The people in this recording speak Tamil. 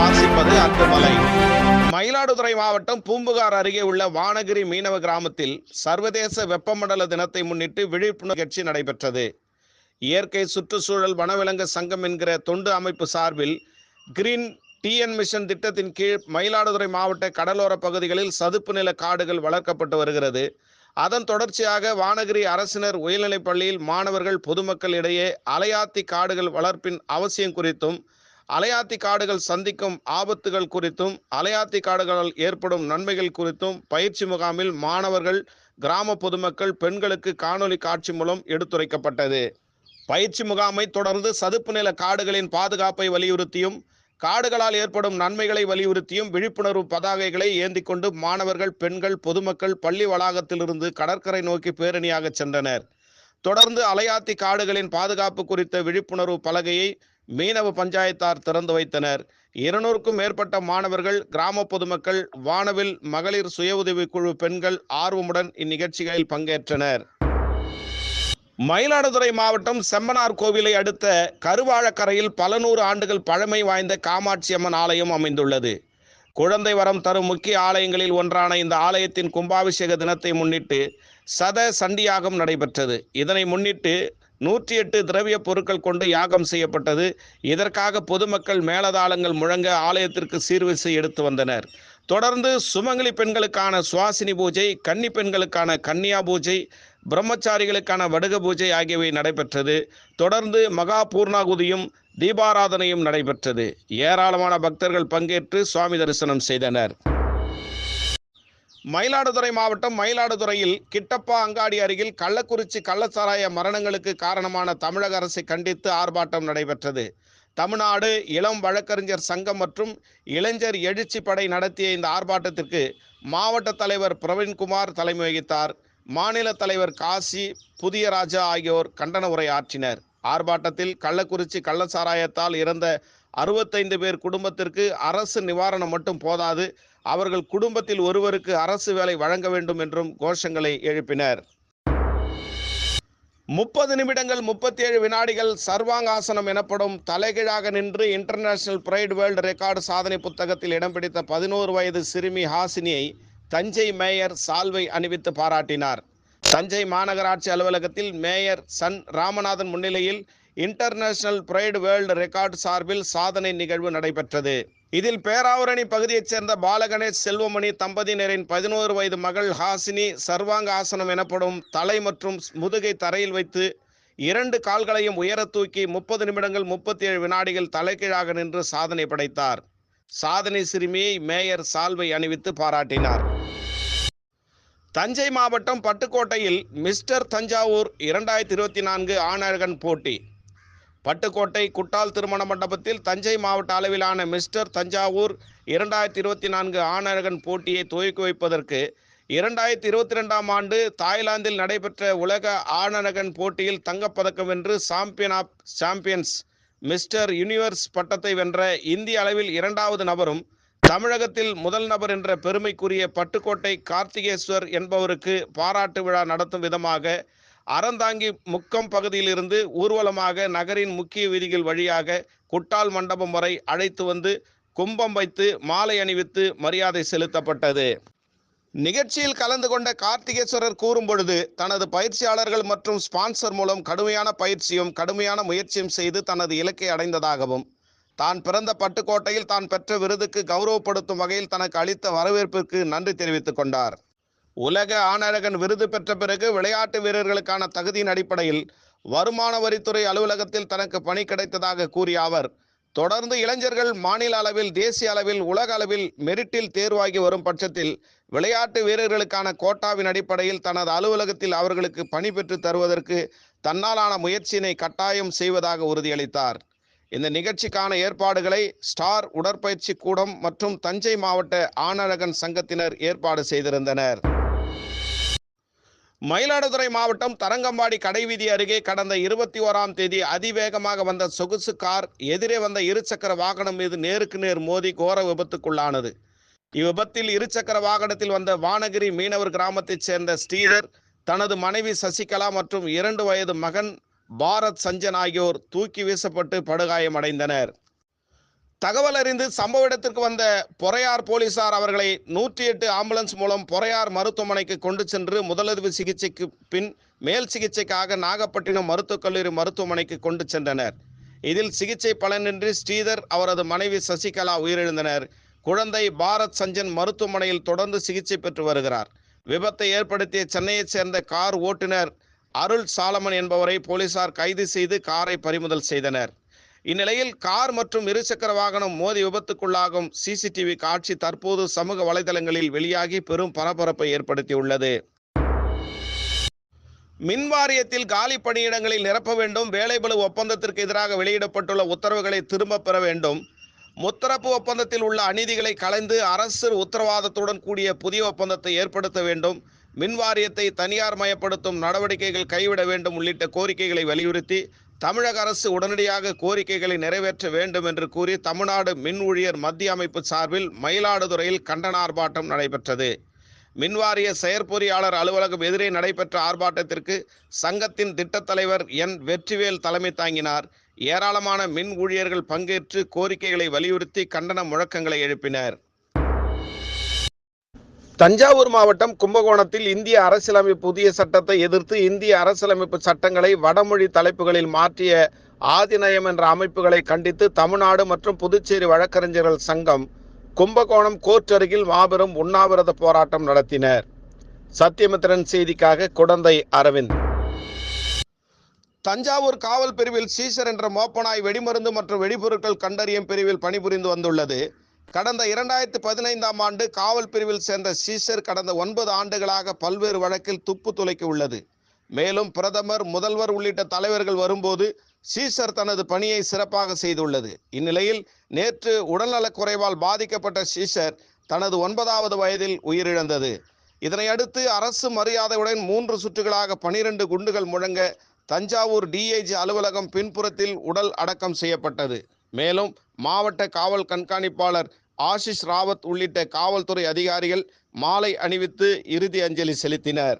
வாசிப்பது அத்துமலை மயிலாடுதுறை மாவட்டம் பூம்புகார் அருகே உள்ள வானகிரி மீனவ கிராமத்தில் சர்வதேச வெப்பமண்டல தினத்தை முன்னிட்டு விழிப்புணர்வு நிகழ்ச்சி நடைபெற்றது. இயற்கை சுற்றுச்சூழல் வனவிலங்கு சங்கம் என்கிற தொண்டு அமைப்பு சார்பில் கிரீன் டிஎன் மிஷன் திட்டத்தின் கீழ் மயிலாடுதுறை மாவட்ட கடலோர பகுதிகளில் சதுப்பு நில காடுகள் வளர்க்கப்பட்டு வருகிறது. அதன் தொடர்ச்சியாக வானகிரி அரசினர் உயர்நிலைப் பள்ளியில் மாணவர்கள் பொதுமக்கள் இடையே அலையாத்தி காடுகள் வளர்ப்பின் அவசியம் குறித்தும் அலையாத்தி காடுகள் சந்திக்கும் ஆபத்துகள் குறித்தும் அலையாத்தி காடுகளால் ஏற்படும் நன்மைகள் குறித்தும் பயிற்சி முகாமில் மாணவர்கள் கிராம பொதுமக்கள் பெண்களுக்கு காணொலி காட்சி மூலம் எடுத்துரைக்கப்பட்டது. பயிற்சி முகாமை தொடர்ந்து சதுப்பு நில காடுகளின் பாதுகாப்பை வலியுறுத்தியும் காடுகளால் ஏற்படும் நன்மைகளை வலியுறுத்தியும் விழிப்புணர்வு பதாகைகளை ஏந்தி கொண்டு மாணவர்கள் பெண்கள் பொதுமக்கள் பள்ளி வளாகத்திலிருந்து கடற்கரை நோக்கி பேரணியாக சென்றனர். தொடர்ந்து அலையாத்தி காடுகளின் பாதுகாப்பு குறித்த விழிப்புணர்வு பலகையை மீனவ பஞ்சாயத்தார் திறந்து வைத்தனர். இருநூறுக்கும் மேற்பட்ட மாணவர்கள் கிராம பொதுமக்கள் வானவில் மகளிர் சுய உதவிக் குழு பெண்கள் ஆர்வமுடன் இந்நிகழ்ச்சிகளில் பங்கேற்றனர். மயிலாடுதுறை மாவட்டம் செம்மனார் கோவிலை அடுத்த கருவாழக்கரையில் பல நூறு ஆண்டுகள் பழமை வாய்ந்த காமாட்சி அம்மன் ஆலயம் அமைந்துள்ளது. குழந்தை வரம் தரும் முக்கிய ஆலயங்களில் ஒன்றான இந்த ஆலயத்தின் கும்பாபிஷேக தினத்தை முன்னிட்டு சத சண்டியாகம் நடைபெற்றது. இதனை முன்னிட்டு நூற்றி எட்டு திரவிய பொருட்கள் கொண்டு யாகம் செய்யப்பட்டது. இதற்காக பொதுமக்கள் மேலதாளங்கள் முழங்க ஆலயத்திற்கு சீர்வரிசை எடுத்து வந்தனர். தொடர்ந்து சுமங்கலி பெண்களுக்கான சுவாசினி பூஜை கன்னி பெண்களுக்கான கன்னியா பூஜை பிரம்மச்சாரிகளுக்கான வடுக பூஜை ஆகியவை நடைபெற்றது. தொடர்ந்து மகா பூர்ணாகுதியும் தீபாராதனையும் நடைபெற்றது. ஏராளமான பக்தர்கள் பங்கேற்று சுவாமி தரிசனம் செய்தனர். மயிலாடுதுறை மாவட்டம் மயிலாடுதுறையில் கிட்டப்பா அங்காடி அருகில் கள்ளக்குறிச்சி கள்ளச்சாராய மரணங்களுக்கு காரணமான தமிழக அரசை கண்டித்து ஆர்ப்பாட்டம் நடைபெற்றது. தமிழ்நாடு இளம் வழக்கறிஞர் சங்கம் மற்றும் இளைஞர் எழுச்சி படை நடத்திய இந்த ஆர்ப்பாட்டத்திற்கு மாவட்ட தலைவர் பிரவீன்குமார் தலைமை வகித்தார். மாநில தலைவர் காசி புதிய ராஜா ஆகியோர் கண்டன உரை ஆற்றினர். ஆர்ப்பாட்டத்தில் கள்ளக்குறிச்சி கள்ளச்சாராயத்தால் இறந்த அறுபத்தைந்து பேர் குடும்பத்திற்கு அரசு நிவாரணம் மட்டும் போதாது அவர்கள் குடும்பத்தில் ஒருவருக்கு அரசு வேலை வழங்க வேண்டும் என்றும் கோஷங்களை எழுப்பினர். முப்பது நிமிடங்கள் முப்பத்தி ஏழு வினாடிகள் சர்வாங்காசனம் எனப்படும் தலைகீழாக நின்று இன்டர்நேஷனல் பிரைட் வேர்ல்டு ரெக்கார்டு சாதனை புத்தகத்தில் இடம் பிடித்த பதினோரு வயது சிறுமி ஹாசினியை தஞ்சை மேயர் சால்வை அணிவித்து பாராட்டினார். தஞ்சை மாநகராட்சி அலுவலகத்தில் மேயர் சன் ராமநாதன் முன்னிலையில் இன்டர்நேஷனல் பிரைடு வேர்ல்டு ரெக்கார்டு சார்பில் சாதனை நிகழ்வு நடைபெற்றது. இதில் பேராவரணி பகுதியைச் சேர்ந்த பாலகணேஷ் செல்வமணி தம்பதியினரின் பதினோரு வயது மகள் ஹாசினி சர்வாங்க ஆசனம் எனப்படும் தலை மற்றும் முதுகை தரையில் வைத்து இரண்டு கால்களையும் உயர தூக்கி முப்பது நிமிடங்கள் முப்பத்தி ஏழு வினாடிகள் தலைகீழாக நின்று சாதனை படைத்தார். சாதனை சிறுமியை மேயர் சால்வை அணிவித்து பாராட்டினார். தஞ்சை மாவட்டம் பட்டுக்கோட்டையில் மிஸ்டர் தஞ்சாவூர் இரண்டாயிரத்தி இருபத்தி நான்கு ஆணழகன் போட்டி. பட்டுக்கோட்டை குட்டால் திருமண மண்டபத்தில் தஞ்சை மாவட்ட அளவிலான மிஸ்டர் தஞ்சாவூர் இரண்டாயிரத்தி இருபத்தி நான்கு ஆணழகன் போட்டியை துவக்கி வைப்பதற்கு இரண்டாயிரத்தி இருபத்தி ரெண்டாம் ஆண்டு தாய்லாந்தில் நடைபெற்ற உலக ஆணழகன் போட்டியில் தங்கப்பதக்கம் வென்று champion of champions mister universe பட்டத்தை வென்ற இந்திய அளவில் இரண்டாவது நபரும் தமிழகத்தில் முதல் நபர் என்ற பெருமைக்குரிய பட்டுக்கோட்டை கார்த்திகேஸ்வர் என்பவருக்கு பாராட்டு விழா நடத்தும் விதமாக அறந்தாங்கி முக்கம் பகுதியிலிருந்து ஊர்வலமாக நகரின் முக்கிய வீதிகள் வழியாக குட்டால் மண்டபம் வரை அழைத்து வந்து கும்பம் வைத்து மாலை அணிவித்து மரியாதை செலுத்தப்பட்டது. நிகழ்ச்சியில் கலந்து கொண்ட கார்த்திகேஸ்வரர் கூறும் பொழுது தனது பயிற்சியாளர்கள் மற்றும் ஸ்பான்சர் மூலம் கடுமையான பயிற்சியும் கடுமையான முயற்சியும் செய்து தனது இலக்கை அடைந்ததாகவும் தான் பிறந்த பட்டுக்கோட்டையில் தான் பெற்ற விருதுக்கு கௌரவப்படுத்தும் வகையில் தனக்கு அளித்த வரவேற்பிற்கு நன்றி தெரிவித்துக் கொண்டார். உலக ஆணழகன் விருது பெற்ற பிறகு விளையாட்டு வீரர்களுக்கான தகுதியின் அடிப்படையில் வருமான வரித்துறை அலுவலகத்தில் தனக்கு பணி கிடைத்ததாக கூறிய அவர் தொடர்ந்து இளைஞர்கள் மாநில அளவில் தேசிய அளவில் உலக அளவில் மெரிட்டில் தேர்வாகி வரும் பட்சத்தில் விளையாட்டு வீரர்களுக்கான கோட்டாவின் அடிப்படையில் தனது அலுவலகத்தில் அவர்களுக்கு பணி பெற்று தருவதற்கு தன்னாலான முயற்சியினை கட்டாயம் செய்வதாக உறுதியளித்தார். இந்த நிகழ்ச்சிக்கான ஏற்பாடுகளை ஸ்டார் உடற்பயிற்சி கூடம் மற்றும் தஞ்சை மாவட்ட ஆணழகன் சங்கத்தினர் ஏற்பாடு செய்திருந்தனர். மயிலாடுதுறை மாவட்டம் தரங்கம்பாடி கடைவீதி அருகே கடந்த இருபத்தி ஓராம் தேதி அதிவேகமாக வந்த சொகுசு கார் எதிரே வந்த இருசக்கர வாகனம் மீது நேருக்கு நேர் மோதி கோர விபத்துக்குள்ளானது. இவ்விபத்தில் இருசக்கர வாகனத்தில் வந்த வானகிரி மீனவர் கிராமத்தைச் சேர்ந்த ஸ்ரீதர் தனது மனைவி சசிகலா மற்றும் இரண்டு வயது மகன் பாரத் சஞ்சன் ஆகியோர் தூக்கி வீசப்பட்டு படுகாயமடைந்தனர். தகவல் அறிந்து சம்பவ இடத்திற்கு வந்த பொறையார் போலீசார் அவர்களை நூற்றி எட்டு ஆம்புலன்ஸ் மூலம் பொறையார் மருத்துவமனைக்கு கொண்டு சென்று முதலுதவி சிகிச்சைக்கு பின் மேல் சிகிச்சைக்காக நாகப்பட்டினம் மருத்துவக் கல்லூரி மருத்துவமனைக்கு கொண்டு சென்றனர். இதில் சிகிச்சை பலனின்றி ஸ்ரீதர் அவரது மனைவி சசிகலா உயிரிழந்தனர். குழந்தை பாரத் சஞ்சன் மருத்துவமனையில் தொடர்ந்து சிகிச்சை பெற்று வருகிறார். விபத்தை ஏற்படுத்திய சென்னையைச் சேர்ந்த கார் ஓட்டுநர் அருள் சாலமன் என்பவரை போலீசார் கைது செய்து காரை பறிமுதல் செய்தனர். இந்நிலையில் கார் மற்றும் இருசக்கர வாகனம் மோதி விபத்துக்குள்ளாகும். சிசிடிவி காட்சி தற்போது சமூக வலைதளங்களில் வெளியாகி பெரும் பரபரப்பை ஏற்படுத்தியுள்ளது. மின் வாரியத்தில் காலி பணியிடங்களில் நிரப்ப வேண்டும். வேலைபளு ஒப்பந்தத்திற்கு எதிராக வெளியிடப்பட்டுள்ள உத்தரவுகளை திரும்பப் பெற வேண்டும். முத்தரப்பு ஒப்பந்தத்தில் உள்ள அநீதிகளை கலைந்து அரசு உத்தரவாதத்துடன் கூடிய புதிய ஒப்பந்தத்தை ஏற்படுத்த வேண்டும். மின் வாரியத்தை தனியார் மயப்படுத்தும் நடவடிக்கைகள் கைவிட வேண்டும் உள்ளிட்ட கோரிக்கைகளை வலியுறுத்தி தமிழக அரசு உடனடியாக கோரிக்கைகளை நிறைவேற்ற வேண்டும் என்று கூறி தமிழ்நாடு மின் ஊழியர் மத்திய அமைப்பு சார்பில் மயிலாடுதுறையில் கண்டன ஆர்ப்பாட்டம் நடைபெற்றது. மின்வாரிய செயற்பொறியாளர் அலுவலகம் எதிரே நடைபெற்ற ஆர்ப்பாட்டத்திற்கு சங்கத்தின் திட்டத் தலைவர் என். வெற்றிவேல் தலைமை தாங்கினார். ஏராளமான மின் ஊழியர்கள் பங்கேற்று கோரிக்கைகளை வலியுறுத்தி கண்டன முழக்கங்களை எழுப்பினர். தஞ்சாவூர் மாவட்டம் கும்பகோணத்தில் இந்திய அரசியலமைப்பு புதிய சட்டத்தை எதிர்த்து இந்திய அரசியலமைப்பு சட்டங்களை வடமொழி தலைப்புகளில் மாற்றிய ஆதிநயம் என்ற அமைப்புகளை கண்டித்து தமிழ்நாடு மற்றும் புதுச்சேரி வழக்கறிஞர்கள் சங்கம் கும்பகோணம் கோர்ட் அருகில் மாபெரும் உண்ணாவிரத போராட்டம் நடத்தினர். சத்தியமித்திரன் செய்திக்காக குடந்தை அரவிந்த். தஞ்சாவூர் காவல் பிரிவில் சீசர் என்ற மோப்பனாய் வெடிமருந்து மற்றும் வெடிபொருட்கள் கண்டறியும் பிரிவில் பணிபுரிந்து வந்துள்ளது. கடந்த இரண்டாயிரத்து பதினைந்தாம் ஆண்டு காவல் பிரிவில் சேர்ந்த சீசர் கடந்த ஒன்பது ஆண்டுகளாக பல்வேறு வழக்கில் துப்பு துளைக்க உள்ளது. மேலும் பிரதமர் முதல்வர் உள்ளிட்ட தலைவர்கள் வரும்போது சீசர் தனது பணியை சிறப்பாக செய்துள்ளது. இந்நிலையில் நேற்று உடல்நலக் குறைவால் பாதிக்கப்பட்ட சீசர் தனது ஒன்பதாவது வயதில் உயிரிழந்தது. இதனையடுத்து அரசு மரியாதையுடன் மூன்று சுற்றுகளாக பனிரெண்டு குண்டுகள் முழங்க தஞ்சாவூர் டிஐஜி அலுவலகம் பின்புறத்தில் உடல் அடக்கம் செய்யப்பட்டது. மேலும் மாவட்ட காவல் கண்காணிப்பாளர் ஆஷிஷ் ராவத் உள்ளிட்ட காவல்துறை அதிகாரிகள் மாலை அணிவித்து இறுதி அஞ்சலி செலுத்தினர்.